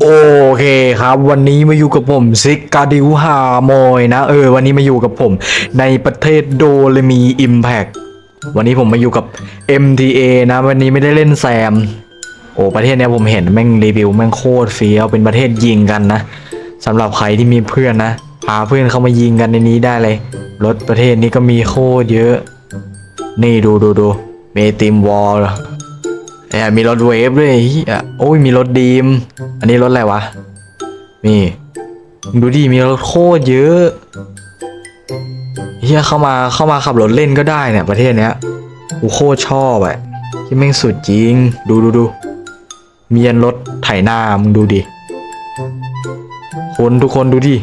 โอเคครับ วันนี้มาอยู่กับผมซิกกาดิวฮามอยนะ เออ วันนี้มาอยู่กับผมในประเทศโดเรมีอิมแพกวันนี้ผมมาอยู่กับ MTA นะ วันนี้ไม่ได้เล่นแซม โอ้ประเทศเนี้ยผมเห็นแม่งรีวิวแม่งโคตรเฟี้ยวเป็นประเทศยิงกันนะสำหรับใครที่มีเพื่อนนะพาเพื่อนเข้ามายิงกันในนี้ได้เลย รถประเทศนี้ก็มีโคตรเยอะ นี่ดูดูดูเมติมวอล แอบมีรถเวฟด้วยเฮียโอ้ยมีรถดีม อันนี้รถอะไรวะ นี่มึงดูดิมีรถโคตรเยอะเฮียเข้ามาเข้ามาขับรถเล่นก็ได้เนี่ยประเทศเนี้ยกูโคตรชอบอะที่แม่งสุดจริง ดูดูดูมียันรถไถนามึงดูดิ คนทุกคนดูดิ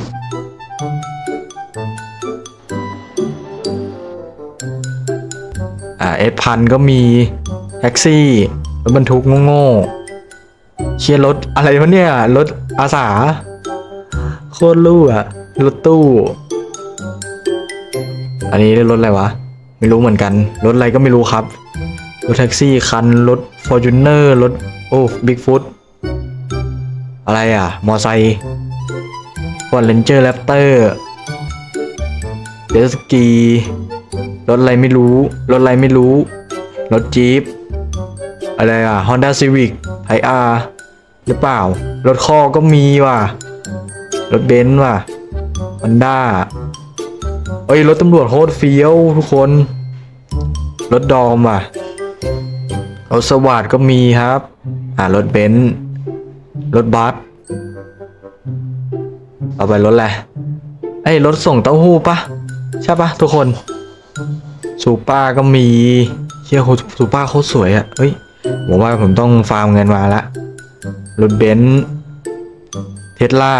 อ่าเอสพันก็มีแท็กซี่ รถบรรทุกโง่ๆเชียร์รถอะไรวะเนี่ย รถอาสา โคตรลู่อะรถตู้ อันนี้รถอะไรวะ ไม่รู้เหมือนกัน รถอะไรก็ไม่รู้ครับ รถแท็กซี่คัน รถฟอร์จูเนอร์รถ โอ้บิ๊กฟุตอะไรอะ มอไซค์ฟอร์เรนเจอร์แรปเตอร์เดสกี รถอะไรไม่รู้ รถอะไรไม่รู้ รถจี๊ป อะไรอะ Honda Civic ไ r หรือเปล่า รถคอก็มีว่ะ รถเบนซ์ว่ะ Honda เอ้ย รถตำรวจโคตรเฟี้ยวทุกคน รถดอมว่ะรถสวัสดก็มีครับ อ่ารถเบนซ์รถบัสเอาไปรถอะไรไอ้ยรถส่งเต้าหู้ปะใช่ปะทุกคนซูปอร์ก็มีเชี่ยโคตรซูเปอร์โคตรสวยอะ่ะเฮ้ย ผมว่าผมต้องฟาร์มเงินมาละรถเบนซ์เทสลา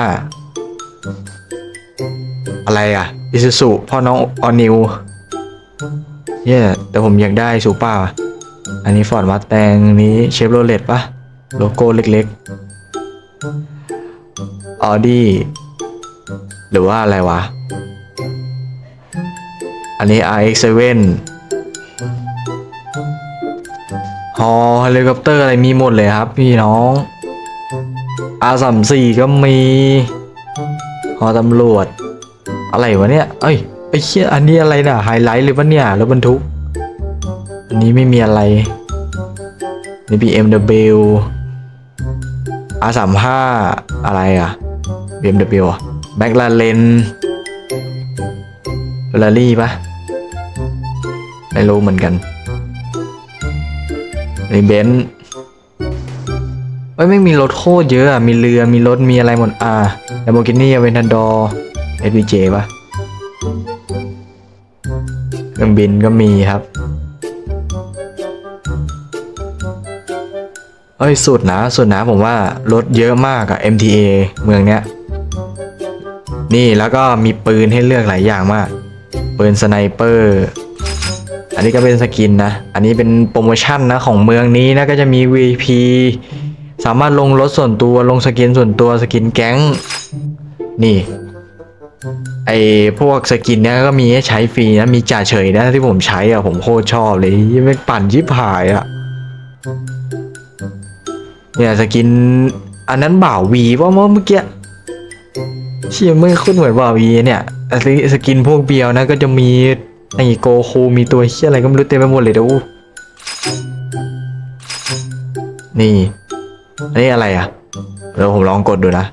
อะไรอะอิซูซุพ่อน้องออนิวเย่แต่ผมอยากได้ซูเปอร์อันนี้ฟอร์ดมาแตงนี้เชฟโรเลตปะโลโก้เล็กๆออดี้หรือว่าอะไรวะ อันนี้ RX7 ฮอเฮลิคอปเตอร์อะไรมีหมดเลยครับ พี่น้อง R34 ก็มีฮอตำรวจ อะไรวะเนี่ย เอ้ยไอ้เชี่ยอันนี้อะไรน่ะไฮไลท์เลยปะเนี่ยรถบรรทุก อันนี้ไม่มีอะไร นี่ BMW R35 อะไรอะ BMW อะแบ็คลาเรนเฟอร์รารี่ปะไม่รู้เหมือนกัน ในเบนซ์เอ้ยไม่มีรถโคตรเยอะอะ มีเรือมีรถมีอะไรหมดอ่า Lamborghini Aventador SVJ ปะเครื่องบินก็มีครับ เอ้ยสุดนะสุดนะผมว่ารถเยอะมากอะ MTA เมืองเนี้ย นี่แล้วก็มีปืนให้เลือกหลายอย่างมาก ปืนสไนเปอร์ อันนี้ก็เป็นสกินนะ อันนี้เป็นโปรโมชั่นนะของเมืองนี้นะก็จะมี VP สามารถลงรถส่วนตัวลงสกินส่วนตัวสกินแก๊ง นี่ไอพวกสกินเนี้ยก็มีให้ใช้ฟรีนะมีจ่าเฉยนะที่ผมใช้อะผมโคตรชอบเลยยังไม่ปั่นยิบหายอะเนี่ยสกิน อันนั้นบ่าววีว่าเมื่อกี้เชี่ยไม่คุ้นเหมือนบ่าววีเนี่ยสกินพวกเบียวนะก็จะมี ไอโกคูมีตัวเชี่ยอะไรก็ไม่รู้เต็มไปหมดเลยเดี๋ยวนี่อันนี้อะไรอะเดี๋ยวผมลองกดดูนะ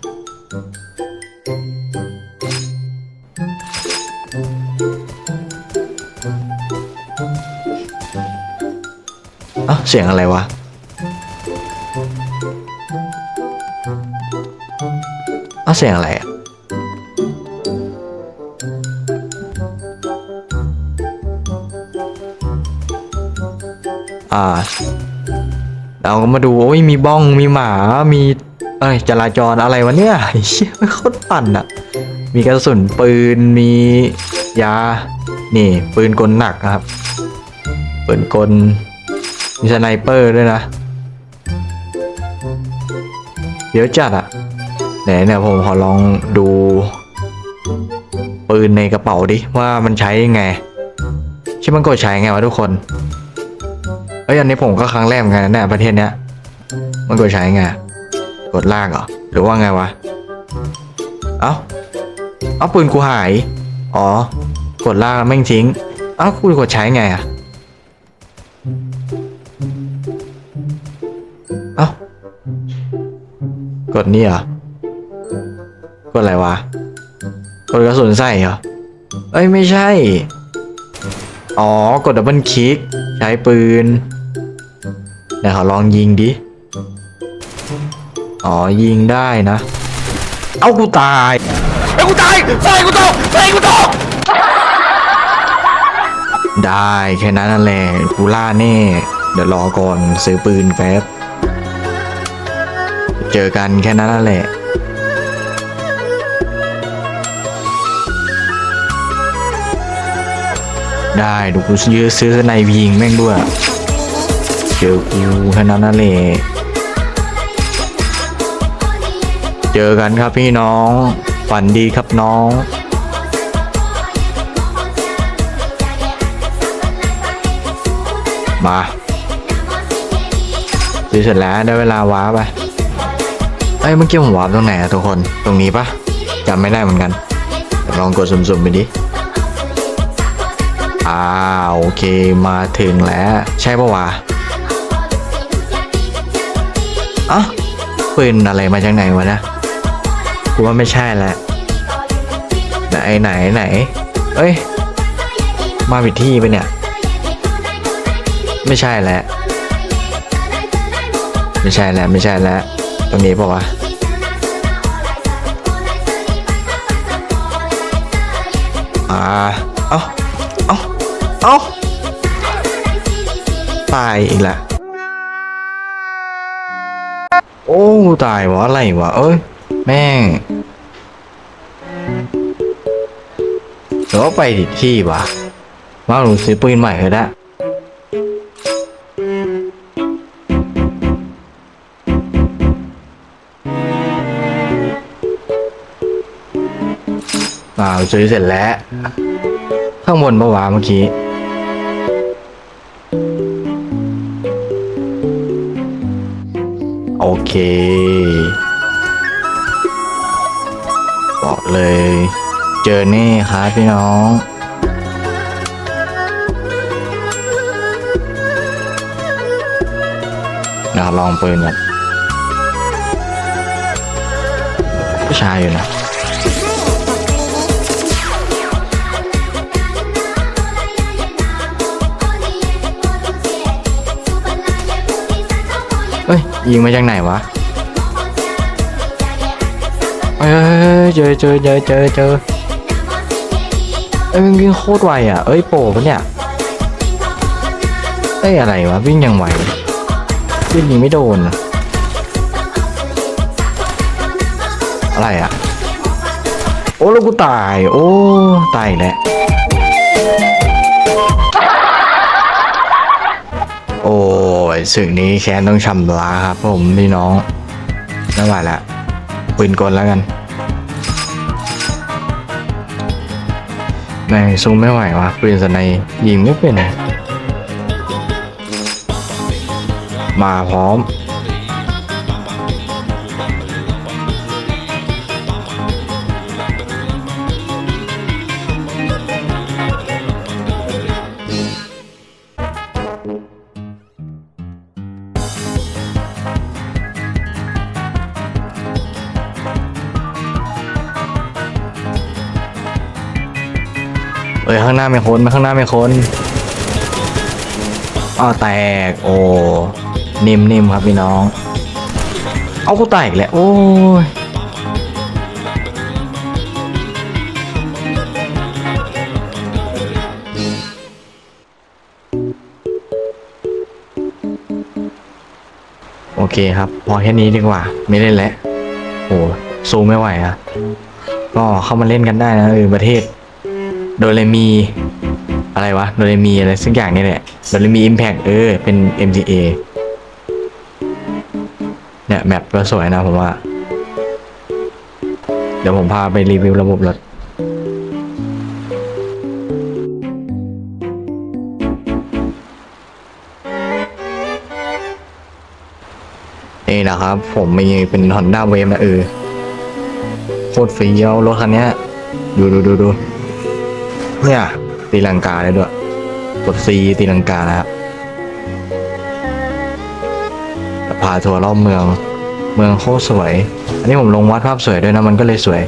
อะเสียงอะไรวะอะเสียงอะไรอะ อ่า เราก็มาดูโอ้ยมีบ้องมีหมามีเอ้ยจราจรอะไรวะเนี่ยไอ้เชี่ยไม่โคตรปั่นอะมีกระสุนปืนมียา นี่ ปืนกลหนักนะครับ ปืนกล มีสไนเปอร์ด้วยนะ เดี๋ยวจัดอะไหนเนี่ยผมขอลองดู ปืนในกระเป๋าดิ ว่ามันใช้ยังไงใช่มันกดใช้ไงวะทุกคน เอ้ยอันนี้ผมก็ครั้งแรกเหมือนกันนะเนี่ยประเทศเนี้ย มันกดใช้ไงกดลากเหรอหรือว่าไงวะ เอ้า เอ้าปืนกูหาย อ๋อ กดลากแล้วแม่งทิ้ง เอ้ากูกดใช้ไงอะเอ้ากดนี่เหรอกดอะไรวะกดกระสุนใส่เหรอ เอ้ยไม่ใช่ อ๋อกดดับเบิลคลิก ใช้ปืน เดี๋ยวขอลองยิงดิ อ๋อยิงได้นะ เอากูตายเอ้ากูตายใส่กูตกใส่กูตกได้แค่นั้นนั่นแหละกูล่าแน่ เดี๋ยวรอก่อนซื้อปืนแป๊บ เจอกันแค่นั้นนั่นแหละได้ดูกูซื้อซื้อในยิงแม่งด้วย เจอกูแค่นั้นนั่นแหละเจอกันครับพี่น้อง ฝันดีครับน้องมาซื้อเสร็จแล้วได้เวลาว้าร์ปไปเอ้ยเมื่อกี้ผมว้าร์ปตรงไหนอะทุกคน ตรงนี้ปะจำไม่ได้เหมือนกัน ลองกดสุ่มๆไปดิอ่าโอเคมาถึงแล้ว ใช่ปะวะ อะปืนอะไรมาจากไหนวะนะกูว่าไม่ใช่แหละไหนไหนไหนเอ้ย มาผิดที่ไปเนี่ย ไม่ใช่แหละไม่ใช่แล้วไม่ใช่แล้วตรงนี้ปะวะอ่าเอ้าเอ้าเอ้าตายอีกแล้วโอ้ ตายวะอะไรวะ เอ้ย แม่งหรือว่าไปผิที่วะว่าหนูซื้อปืนใหม่เถอะนะอ่าซื้อเสร็จแล้ว ข้างบนปะวะเมื่อกี้ โอเคบอกเลย เจอแน่ครับพี่น้องนะลองปืนกันผู้ชายอยู่นะ เฮ้ย ยิงมาจากไหนวะเอ้ยเจอเจอเจอเจอเจอเอ้ยมันวิ่งโคตรไวอะ เอ้ยโปรปะเนี่ยเอ้ยอะไรวะวิ่งยังไววิ่งยิงไม่โดน อะไรอะ โอ้แล้วกูตาย โอ้ตายแล้ว ศึกนี้แค้นต้องชำระครับ ผมพี่น้องไม่ไหวละปืนกลแล้วกันแม่งสู้ไม่ไหววะปืนสไนด์ยิงไม่เป็น มาพร้อม เอ้ยข้างหน้าไม่คนข้างหน้าไม่คนอ้อแตกโอ้นิ่มๆครับพี่น้อง เอากูแตกแหละโอ้ยโอเคครับ พอแค่นี้ดีกว่า ไม่เล่นแล้วโอ้ซูไม่ไหวอะก็เข้ามาเล่นกันได้นะเออประเทศ โดเรมี อะไรวะ โดเรมีอะไรสักอย่างนี่แหละ โดเรมี Impact เออ เป็น MTA เนี่ยแมปก็สวยนะผมว่า เดี๋ยวผมพาไปรีวิวระบบรถนี่นะครับ ผมมีเป็นฮอนด้าเวฟนะเออโคตรเฟี้ยวรถคันนี้ดูดูดูดู เนี่ยตีลังกาได้ด้วยกดซีตีลังกานะฮะพาทัวร์รอบเมือง เมืองโคตรสวย อันนี้ผมลงวัดภาพสวยด้วยนะ มันก็เลยสวย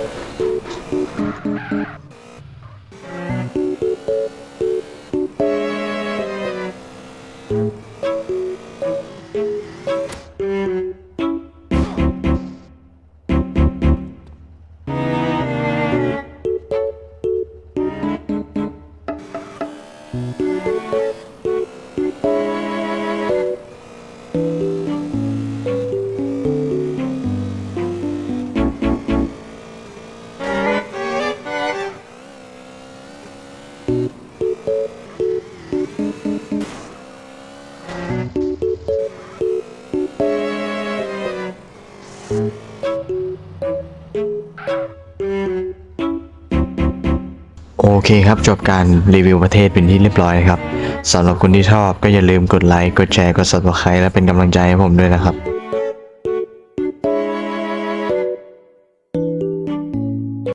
โอเคครับ จบการรีวิวประเทศเป็นที่เรียบร้อยครับสำหรับคนที่ชอบก็อย่าลืมกดไลค์ กดแชร์ กด subscribe และเป็นกำลังใจให้ผมด้วยนะครับ